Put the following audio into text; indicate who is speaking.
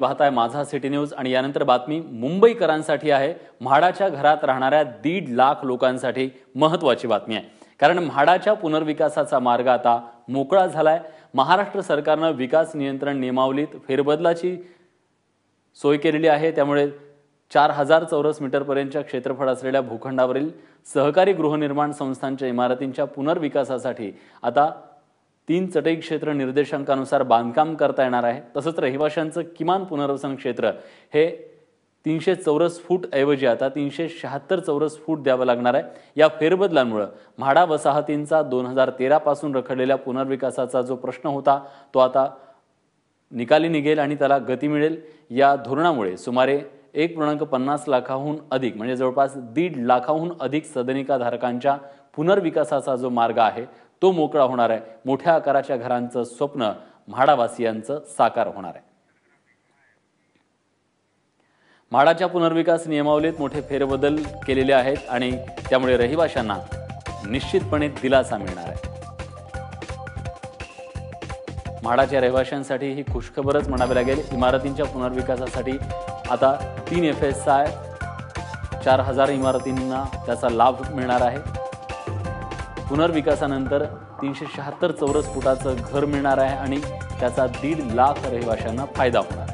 Speaker 1: पाहताय माझा city news आणि यानंतर बातमी मुंबईकरांसाठी आहे. म्हाडाच्या घरात राहणाऱ्या दीड लाख लोकांसाठी महत्वाची बातमी आहे. कारण म्हाडाच्या पुनर्विकासाचा मार्ग आता मोकळा झालाय. महाराष्ट्र सरकारनं विकास नियंत्रण नियमावलीत फेरबदलाची सोय केलेली आहे. त्यामुळे चार हजार चौरस मीटरपर्यंतच्या क्षेत्रफळ असलेल्या भूखंडावरील सहकारी गृहनिर्माण संस्थांच्या इमारतींच्या पुनर्विकासासाठी आता तीन चटई क्षेत्र निर्देशांकानुसार बांधकाम करता येणार आहे. तसंच रहिवाशांचं किमान पुनर्वसन क्षेत्र हे तीनशे चौरस फूट ऐवजी आता तीनशे शहात्तर चौरस फूट द्यावं लागणार आहे. या फेरबदलांमुळं म्हाडा वसाहतींचा दोन हजार तेरापासून रखडलेल्या पुनर्विकासाचा जो प्रश्न होता तो आता निकाली निघेल आणि त्याला गती मिळेल. या धोरणामुळे सुमारे एक पूर्णांक पन्नास लाखाहून अधिक म्हणजे जवळपास दीड लाखाहून अधिक सदनिकाधारकांच्या पुनर्विकासाचा जो मार्ग आहे तो मोकळा होणार आहे. मोठ्या आकाराच्या घरांचं स्वप्न म्हाडावासियांचं साकार होणार आहे. म्हाडाच्या पुनर्विकास नियमावलीत मोठे फेरबदल केलेले आहेत आणि त्यामुळे रहिवाशांना निश्चितपणे दिलासा मिळणार आहे. म्हाडाच्या रहिवाशांसाठी ही खुशखबरच म्हणावी लागेल. इमारतींच्या पुनर्विकासासाठी आता तीन एफ एस आय चार हजार इमारतींना त्याचा लाभ मिळणार आहे. पुनर्विकासानंतर तीनशे शहात्तर चौरस फुटाचं घर मिळणार आहे आणि त्याचा दीड लाख रहिवाशांना फायदा होणार.